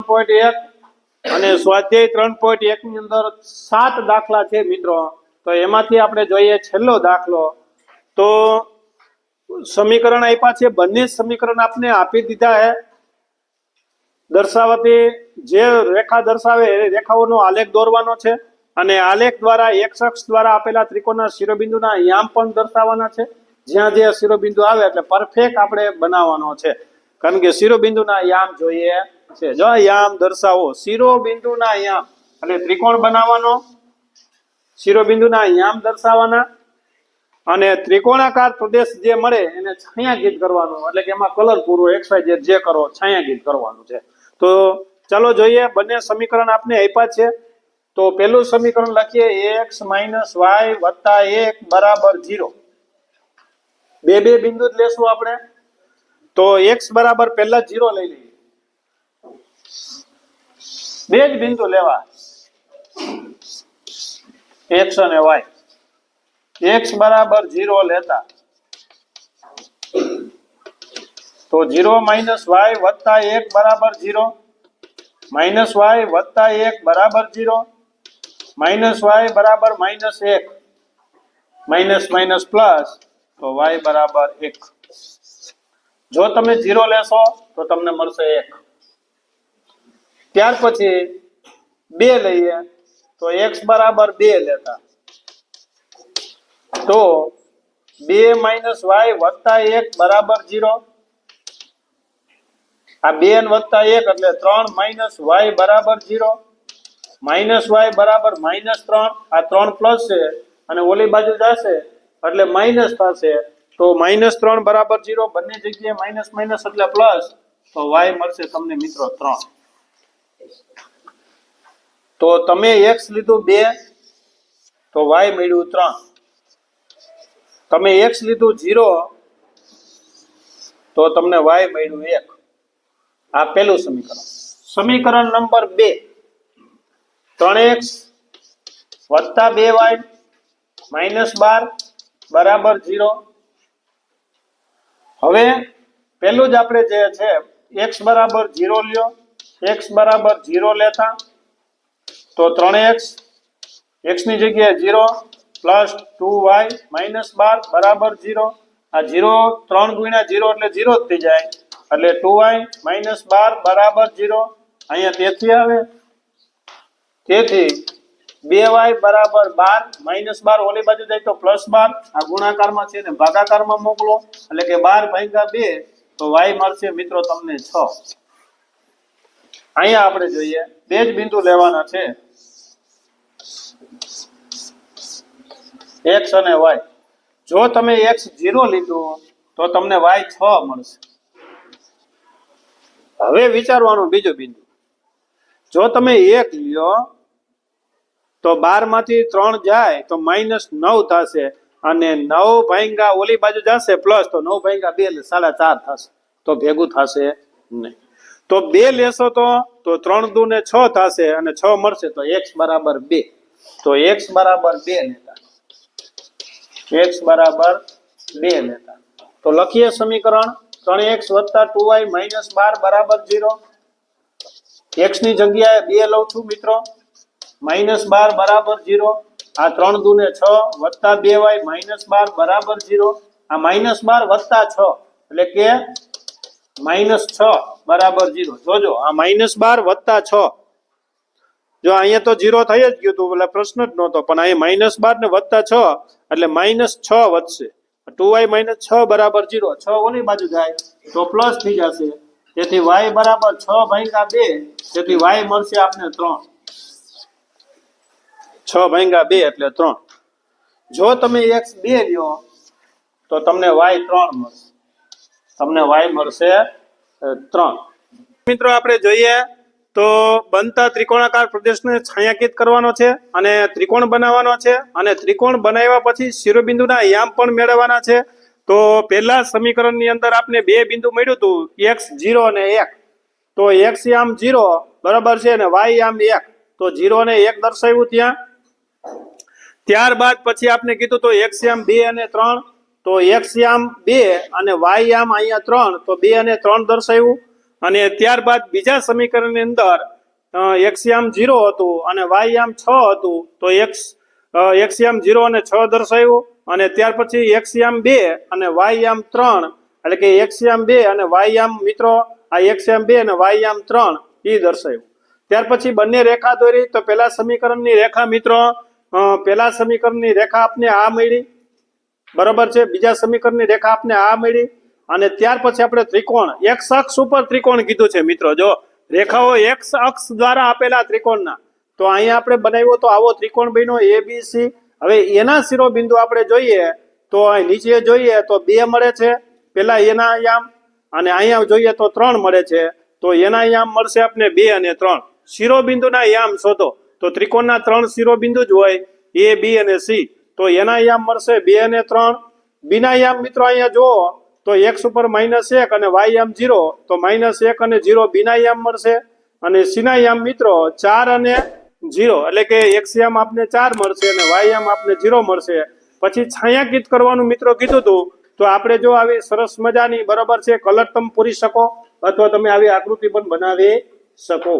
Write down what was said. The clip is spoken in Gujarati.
પોઈન્ટ એક અને સ્વાધ્યાય ત્રણ પોઈન્ટ એક ની અંદર સાત દાખલા છે મિત્રો. તો એમાંથી આપણે જોઈએ છેલ્લો દાખલો. તો સમીકરણ આપ્યા છે. બંને સમીકરણ આપને આપી દીધા હે. દર્શાવતી જે રેખા દર્શાવે એ રેખાઓનો આલેખ દોરવાનો છે અને આલેખ દ્વારા એક શખ્સ દ્વારા આપેલા ત્રિકોણના શિરોબિંદુના યામ પણ દર્શાવવાના છે. જ્યાં જે શિરોબિંદુ આવે એટલે પરફેક્ટ આપણે બનાવવાનો છે. કારણ કે શિરોબિંદુના યામ જોઈએ. છે. જો યામ દર્શાવો, શિરોબિંદુના યામ, એટલે ત્રિકોણ બનાવવાનો, શિરોબિંદુના યામ દર્શાવવાના, અને ત્રિકોણાકાર પ્રદેશ જે મળે એને છાયાંકિત કરવાનું, એટલે કે એમાં કલર પૂરો એક્સ વાય જે કરો છાયાંકિત કરવાનું છે. તો ચાલો જોઈએ, બંને સમીકરણ આપને આપ્યા છે. તો પેલું સમીકરણ લખીએ એક્સ માઇનસ વાય વત્તા એક બરાબર જીરો બે બે બિંદુ જ લેશું આપણે. તો એક્સ બરાબર પહેલા જીરો લઈ લઈએ. બે જ બિંદુ લેવા. એક્સ અને વાય એક્સ બરાબર જીરો લેતા. તો જીરો માઇનસ વાય વત્તા એક બરાબર જીરો માઇનસ વાય વત્તા એક બરાબર જીરો માઇનસ વાય બરાબર માઇનસ એક. માઇનસ માઇનસ પ્લસ તો વાય બરાબર એક. જો તમે જીરો લેશો, તો તમને મળશે એક. ત્યાર પછી બે લઈએ તો એક્સ બરાબર બે લેતા. તો બે માઇનસ વાય વત્તા એક બરાબર ઝીરો આ બે વત્તા એક એટલે ત્રણ માઇનસ વાય બરાબર જીરો માઇનસ વાય બરાબર માઇનસ ત્રણ. આ ત્રણ પ્લસ છે અને ઓલી બાજુ જશે એટલે માઇનસ થશે. તો માઇનસ ત્રણ બરાબર જીરો બંને જગ્યાએ માઇનસ માઇનસ એટલે પ્લસ તો વાય મળશે તમને મિત્રો ત્રણ. તો તમે એક્સ લીધું બે, તો વાય મળ્યું ત્રણ. તમે એક્સ લીધું ઝીરો તો તમને વાય મળ્યું એક. આ પહેલું સમીકરણ. સમીકરણ નંબર બે. ત્રણ એક્સ વત્તા બે વાય માઇનસ બાર બરાબર જીરો હવે પેલું જ આપણે જે છે એક્સ બરાબર જીરો લ્યો. એક્સ બરાબર જીરો લેતા તો ત્રણ એક્સ એક્સની જગ્યાએ zero plus two y minus બાર બરાબર જીરો આ ઝીરો ત્રણ ગુણ્યા જીરો એટલે ઝીરો જ થઈ જાય. એટલે ટુ વાય માઇનસ બાર બરાબર ઝીરો. અહીંયા તેથી આવે. તેથી બે વાય બરાબર બાર માઇનસ બાર ઓલી બાજુ જાય તો પ્લસ બાર. આ ગુણાકારમાં છે ને ભાગાકારમાં મોકલો. એટલે કે બાર ભાગ્યા બે તો વાય મળશે મિત્રો તમને છ. અહીંયા આપણે જોઈએ, બે જ બિંદુ લેવાના છે. એક્સ અને વાય જો તમે એક્સ ઝીરો લીધું, તો તમને વાય છ મળશે. હવે વિચારવાનું બીજું બિંદુ. જો તમે એક લ્યો, તો બારમાંથી ત્રણ જાય, તો માઇનસ નવ થશે અને નવ ભાંગા ઓલી બાજુ જશે, પ્લસ તો નવ ભાંગા બે એટલે સાડા ચાર થશે. તો ભેગું થશે નહીં. તો બે લેશો તો તો ત્રણ દુ ને છ થશે અને છ મળશે તો એક્સ બરાબર બે. તો એક્સ બરાબર બે લેતા. એક્સ બરાબર બે લેતા. તો લખીએ સમીકરણ. ત્રણ એક્સ વત્તા ટુ વાય માઇનસ બાર બરાબર ઝીરો. એક્સની જગ્યાએ બે લઉં છું મિત્રો. માઇનસ બાર બરાબર જીરો આ ત્રણ દુ ને છ વત્તા બે વાય માઇનસ બાર બરાબર જીરો આ માઇનસ બાર વત્તા છ. એટલે કે માઇનસ છ. બરાબર જીરો. જોજો, આ માઇનસ બાર વત્તા છ. જો અહીંયા તો જીરો થઈ જ ગયું હતું, એટલે પ્રશ્ન જ નહોતો, પણ અહીંયા માઇનસ બાર ને વત્તા છ, એટલે માઇનસ છ વધશે. ટુ વાય માઇનસ છ બરાબર જીરો. છ ઓની બાજુ જાય, તો પ્લસ થઈ જશે. તેથી વાય બરાબર છ ભાગ્યા બે, તેથી વાય મળશે આપને ત્રણ. છ ભાગ્યા બે એટલે ત્રણ. જો તમે એક્સ બે લ્યો, તો તમને વાય ત્રણ મળશે. તમને વાય મળશે ત્રણ. મિત્રો, આપણે જોઈએ તો બનતા ત્રિકોણાકાર પ્રદેશને છાંયાંકિત કરવાનો છે અને ત્રિકોણ બનાવવાનો છે અને ત્રિકોણ બનાવ્યા પછી શિરોબિંદુના યામ પણ મેળવવાના છે. તો પહેલા સમીકરણની અંદર આપને બે બિંદુ મળ્યું હતું, એક્સ જીરો અને એક. તો એક્સ યામ જીરો બરાબર છે અને વાય યામ એક. તો જીરો અને એક દર્શાવ્યું ત્યાં. ત્યારબાદ પછી આપને કીધું તો એક્સ યામ બે અને ત્રણ. તો એક્સ યામ બે અને વાય યામ અહીંયા ત્રણ, તો બે અને ત્રણ દર્શાવ્યું. અને ત્યારબાદ બીજા સમીકરણની અંદર એક્સયામ ઝીરો હતું અને વાય યામ છ હતું, તો એક્સ એક્સયામ જીરો અને છ દર્શાવ્યું. અને ત્યાર પછી એક્સયામ બે અને વાય યામ ત્રણ, એટલે કે એક્સયામ બે અને વાય યામ મિત્રો, આ એક્સયામ બે અને વાય યામ ત્રણ એ દર્શાવ્યું. ત્યાર પછી બંને રેખા દોરી, તો પેલા સમીકરણની રેખા મિત્રો પેલા સમીકરણની રેખા આપને આ મળી. બરોબર છે? બીજા સમીકરણની રેખા આપને આ મળી અને ત્યાર પછી આપણે ત્રિકોણ એક્સ અક્ષ ઉપર ત્રિકોણ કીધું છે મિત્રો. જો રેખાઓ એક્સ અક્ષ દ્વારા આપેલા ત્રિકોણના, તો અહીંયા આપણે બનાવ્યો તો આવો ત્રિકોણ બન્યો એ બી સી હવે એના શિરોબિંદુ આપણે જોઈએ, તો અહીં નીચે જોઈએ તો બે મળે છે, પેલા એના યામ અને અહીંયા જોઈએ તો ત્રણ મળે છે. તો એના યામ મળશે આપણે બે અને ત્રણ. શિરોબિંદુના યામ શોધો. તો ત્રિકોણના ત્રણ શિરોબિંદુ જ હોય એ બી અને સી તો એના યામ મળશે બે અને ત્રણ. બીના યામ મિત્રો અહીંયા જુઓ, તો એક્સ ઉપર માઇનસ એક અને વાય યામ જીરો તો માઇનસ એક અને જીરો બીના યામ મળશે. અને સીના યામ મિત્રો ચાર અને જીરો એટલે કે એક્સ યામ આપને ચાર મળશે અને વાય યામ આપને જીરો મળશે. પછી છાયાંકિત કરવાનું મિત્રો કીધું હતું, તો આપણે જો આવી સરસ મજાની બરાબર છે, કલર તમે પૂરી શકો, અથવા તમે આવી આકૃતિ પણ બનાવી શકો.